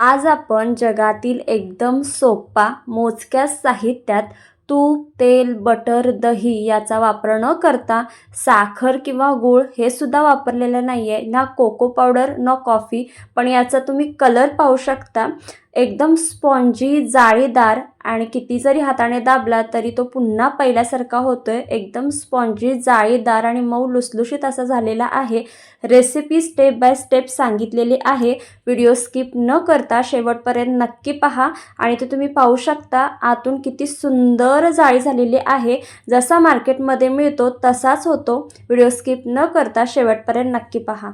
आज आपण जगातील एकदम सोपा मोजक्या साहित्यात तूप तेल बटर दही याचा वापर न करता साखर किंवा गूळ हे सुद्धा वापरलेलं नाही आहे ना कोको पावडर न कॉफी. पण याचा तुम्ही कलर पाहू शकता. एकदम स्पॉन्जी जाळीदार आणि किती जरी हाताने दाबला तरी तो पुन्हा पहिल्यासारखा होतोय. एकदम स्पॉन्जी जाळीदार आणि मऊ लुसलुशीत असा झालेला आहे. रेसिपी स्टेप बाय स्टेप सांगितलेली आहे. व्हिडिओ स्किप न करता शेवटपर्यंत नक्की पहा आणि ते तुम्ही पाहू शकता. आतून किती सुंदर जाळी झालेली आहे. जसा मार्केटमध्ये मिळतो तसाच होतो. व्हिडिओ स्किप न करता शेवटपर्यंत नक्की पहा.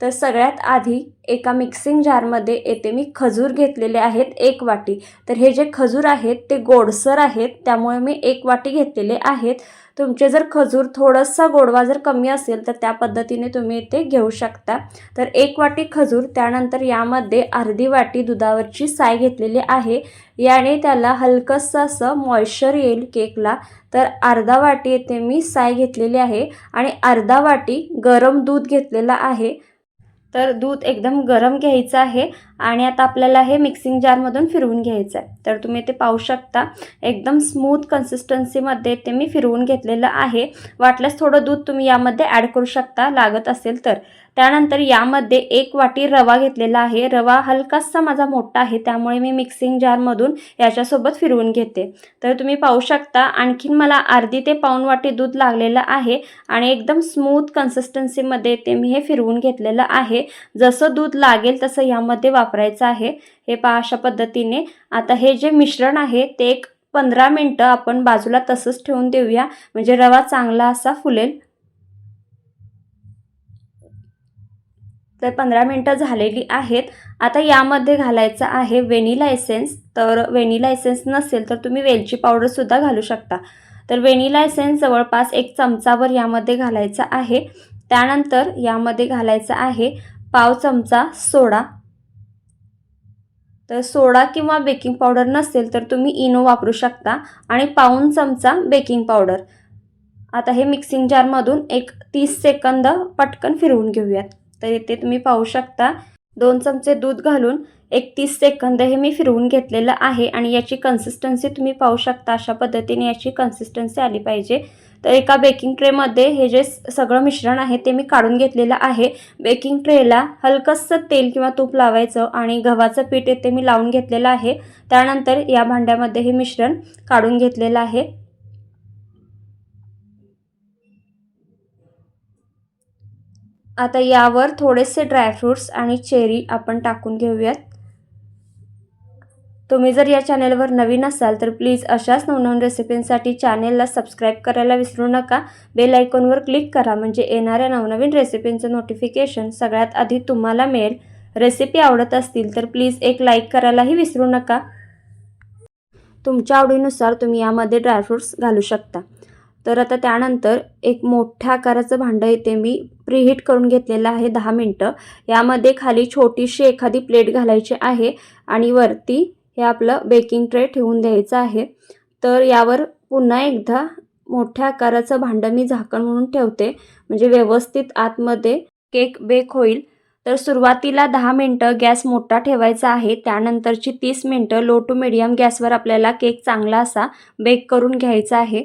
तर सगळ्यात आधी एका मिक्सिंग जारमध्ये येते मी खजूर घेतलेले आहेत एक वाटी. तर हे जे खजूर आहेत ते गोडसर आहेत त्यामुळे मी एक वाटी घेतलेले आहेत. तुमचे जर खजूर थोडंसं गोडवा जर कमी असेल तर त्या पद्धतीने तुम्ही ते घेऊ शकता. तर एक वाटी खजूर त्यानंतर यामध्ये अर्धी वाटी दुधावरची साय घेतलेली आहे. याने त्याला हलकंसं असं मॉइश्चर येईल केकला. तर अर्धा वाटी येथे मी साय घेतलेली आहे आणि अर्धा वाटी गरम दूध घेतलेलं आहे. तर दूध एकदम गरम घ्यायचं आहे आणि आता आपल्याला हे मिक्सिंग जारमधून फिरवून घ्यायचं आहे तर तुम्ही ते पाहू शकता. एकदम स्मूथ कन्सिस्टन्सीमध्ये ते मी फिरवून घेतलेलं आहे. वाटल्यास थोडं दूध तुम्ही यामध्ये ॲड करू शकता. लागत असेल तर. त्यानंतर यामध्ये एक वाटी रवा घेतलेला आहे. रवा हलकासा माझा मोठा आहे त्यामुळे मी मिक्सिंग जारमधून याच्यासोबत फिरवून घेते. तर तुम्ही पाहू शकता आणखीन मला अर्धी ते पाऊण वाटी दूध लागलेलं आहे आणि एकदम स्मूथ कन्सिस्टन्सीमध्ये ते मी हे फिरवून घेतलेलं आहे. जसं दूध लागेल तसं यामध्ये वापरायचं आहे. हे पहा अशा पद्धतीने. आता हे जे मिश्रण आहे ते एक पंधरा मिनटं आपण बाजूला तसंच ठेवून देऊया. म्हणजे रवा चांगला असा फुलेल. तर पंधरा मिनटं झालेली आहेत. आता यामध्ये घालायचं आहे वेनिला एसेन्स. तर वेनिला एसेन्स नसेल तर तुम्ही वेलची पावडरसुद्धा घालू शकता. तर वेनिला एसेन्स जवळपास एक चमचावर यामध्ये घालायचा आहे. त्यानंतर यामध्ये घालायचा आहे पाव चमचा सोडा. तर सोडा किंवा बेकिंग पावडर नसेल तर तुम्ही इनो वापरू शकता आणि पाऊन चमचा बेकिंग पावडर. आता हे मिक्सिंग जारमधून एक तीस सेकंद पटकन फिरवून घेऊयात. तर इथे तुम्ही पाहू शकता. दोन चमचे दूध घालून एक तीस सेकंद हे मी फिरवून घेतलेलं आहे आणि याची कन्सिस्टन्सी तुम्ही पाहू शकता. अशा पद्धतीने याची कन्सिस्टन्सी आली पाहिजे. तर एका बेकिंग ट्रेमध्ये हे जे सगळं मिश्रण आहे ते मी काढून घेतलेलं आहे. बेकिंग ट्रेला हलकंसं तेल किंवा तूप लावायचं आणि गव्हाचं पीठ येते मी लावून घेतलेलं आहे. त्यानंतर या भांड्यामध्ये हे मिश्रण काढून घेतलेलं आहे. आता यावर थोडेसे ड्रायफ्रूट्स आणि चेरी आपण टाकून घेऊयात. तुम्ही जर या चॅनेलवर नवीन असाल तर प्लीज अशाच नवनवीन रेसिपींसाठी चॅनेलला सबस्क्राईब करायला विसरू नका. बेल आयकॉनवर क्लिक करा म्हणजे येणाऱ्या नवनवीन रेसिपींचं नोटिफिकेशन सगळ्यात आधी तुम्हाला मिळेल. रेसिपी आवडत असतील तर प्लीज एक लाईक करायलाही विसरू नका. तुमच्या आवडीनुसार तुम्ही यामध्ये ड्रायफ्रूट्स घालू शकता. तर आता त्यानंतर एक मोठ्या आकाराचं भांडं इथे मी प्रीहीट करून घेतलेलं आहे दहा मिनटं. यामध्ये खाली छोटीशी एखादी प्लेट घालायची आहे आणि वरती हे आपलं बेकिंग ट्रे ठेवून द्यायचं आहे. तर यावर पुन्हा एकदा मोठ्या आकाराचं भांडं मी झाकण म्हणून ठेवते. म्हणजे व्यवस्थित आतमध्ये केक बेक होईल. तर सुरुवातीला दहा मिनटं गॅस मोठा ठेवायचा आहे. त्यानंतरची तीस मिनटं लो टू मिडियम गॅसवर आपल्याला केक चांगला असा बेक करून घ्यायचा आहे.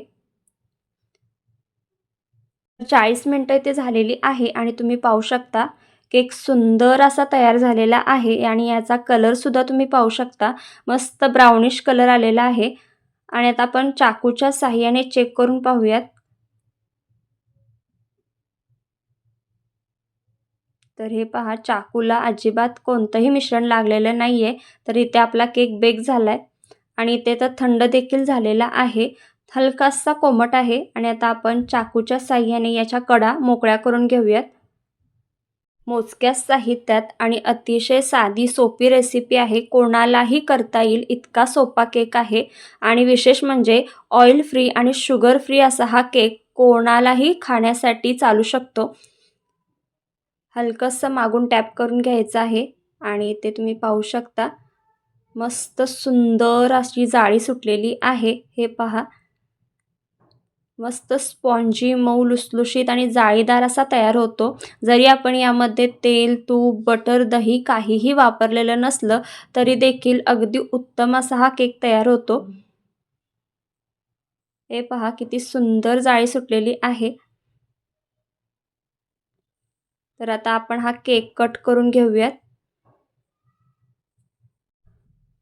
चाळीस मिनटं इथे झालेली आहे आणि तुम्ही पाहू शकता केक सुंदर असा तयार झालेला आहे आणि याचा कलरसुद्धा तुम्ही पाहू शकता. मस्त ब्राउनिश कलर आलेला आहे. आणि आता आपण चाकूच्या साह्याने चेक करून पाहूयात. तर हे पहा चाकूला अजिबात कोणतंही मिश्रण लागलेलं नाही आहे तर इथे आपला केक बेक झाला आहे आणि इथे तर थंड देखील झालेला आहे. हलकासा कोमट आहे आणि आता आपण चाकूच्या साह्याने याच्या कडा मोकळ्या करून घेऊयात. मोजक्या साहित्यात आणि अतिशय साधी सोपी रेसिपी आहे. कोणालाही करता येईल इतका सोपा केक आहे. आणि विशेष म्हणजे ऑइल फ्री आणि शुगर फ्री असा हा केक कोणालाही खाण्यासाठी चालू शकतो. हलकंसं मागून टॅप करून घ्यायचं आहे आणि ते तुम्ही पाहू शकता. मस्त सुंदर अशी जाळी सुटलेली आहे. हे पहा. मस्त स्पॉन्जी मऊ लुसलुशीत आणि जाळीदार असा तयार होतो. जरी आपण यामध्ये तेल तूप बटर दही काहीही वापरलेलं नसलं तरी देखील अगदी उत्तम असा हा केक तयार होतो. हे पहा किती सुंदर जाळी सुटलेली आहे. तर आता आपण हा केक कट करून घेऊयात.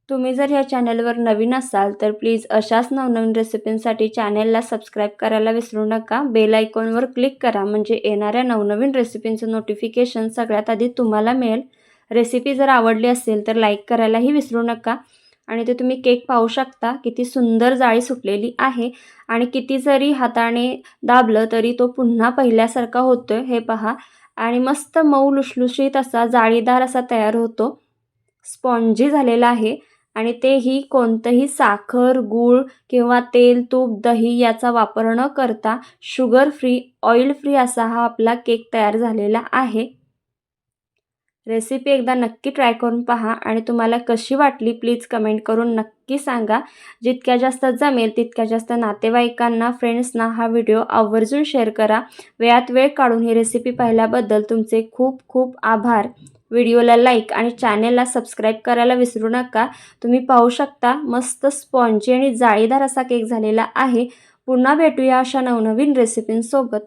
तुम्ही जर ह्या चॅनलवर नवीन असाल तर प्लीज अशाच नवनवीन रेसिपींसाठी चॅनलला सबस्क्राईब करायला विसरू नका. बेल आयकॉनवर क्लिक करा म्हणजे येणाऱ्या नवनवीन रेसिपींचं नोटिफिकेशन सगळ्यात आधी तुम्हाला मिळेल. रेसिपी जर आवडली असेल तर लाईक करायलाही विसरू नका. आणि ते तुम्ही केक पाहू शकता किती सुंदर जाळी सुटलेली आहे आणि किती जरी हाताने दाबलं तरी तो पुन्हा पहिल्यासारखा होतो आहे हे पहा. आणि मस्त मऊ लुसलुशीत असा जाळीदार असा तयार होतो. स्पॉन्जी झालेला आहे. आणि तेही कोणतंही साखर गूळ किंवा तेल तूप दही याचा वापर न करता शुगर फ्री ऑइल फ्री असा हा आपला केक तयार झालेला आहे. रेसिपी एकदा नक्की ट्राय करून पहा आणि तुम्हाला कशी वाटली प्लीज कमेंट करून नक्की सांगा. जितक्या जास्त जमेल तितक्या जास्त नातेवाईकांना फ्रेंड्सना हा व्हिडिओ आवर्जून शेअर करा. वेळात वेळ काढून ही रेसिपी पाहिल्याबद्दल तुमचे खूप खूप आभार. व्हिडिओला लाईक आणि चॅनेलला सबस्क्राईब करायला विसरू नका. तुम्ही पाहू शकता मस्त स्पॉन्जी आणि जाळीदार असा केक झालेला आहे. पुन्हा भेटूया अशा नवनवीन रेसिपींसोबत